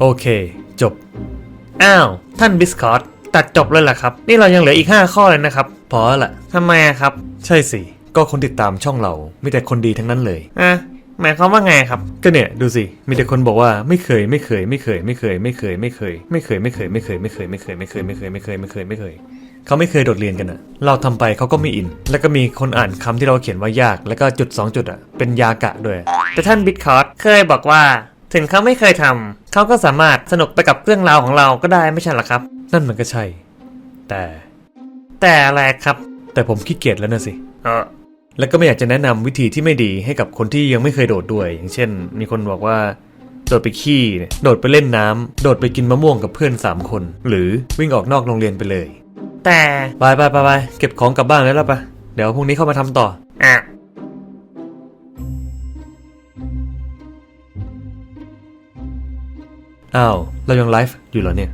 โอเค จบ อ้าว ท่านบิสคอตตัดจบเลยเหรอครับ นี่เรายังเหลืออีก 5 ข้อเลยนะครับพอละทำไมอะครับ ใช่สิ ก็คนติดตามช่องเรา มีแต่คนดีทั้งนั้นเลย อะหมายความว่าไงครับ ก็เนี่ยดูสิ มีแต่คนบอกว่าไม่เคยไม่เคยไม่เคยไม่เคยไม่เคยไม่เคย ไม่เคยไม่เคยไม่เคยไม่เคยไม่เคยไม่เคยไม่เคยไม่เคยไม่เคยไม่เคยเขาไม่เคยโดดเรียนกันอะเราทำไปเขาก็ไม่อิน แล้วก็มีคนอ่านคำที่เราเขียนว่ายาก แล้วก็จุดสองจุดอะเป็นยากะด้วย แต่ท่านบิทคอร์ดเคยบอกว่า ถึงเขาไม่เคยทำเขาก็สามารถสนุกไปกับเรื่องราวของเราก็ได้ไม่ใช่หรอครับ นั่นมันก็ใช่ แต่ แต่อะไรครับ แต่ผมขี้เกียจแล้วนะสิเออแล้วก็ไม่อยากจะแนะนำวิธีที่ไม่ดีให้กับคนที่ยังไม่เคยโดดด้วย อย่างเช่น มีคนบอกว่า โดดไปขี้เนี่ยโดดไปเล่นน้ำโดดไปกินมะม่วงกับเพื่อน 3 คน หรือวิ่งออกนอกโรงเรียนไปเลย แต่ไปไปไปไปเก็บของกลับบ้านแล้วล่ะปะเดี๋ยวพรุ่งนี้เข้ามาทำต่ออะ อ้าว เรายังไลฟ์อยู่เหรอเนี่ย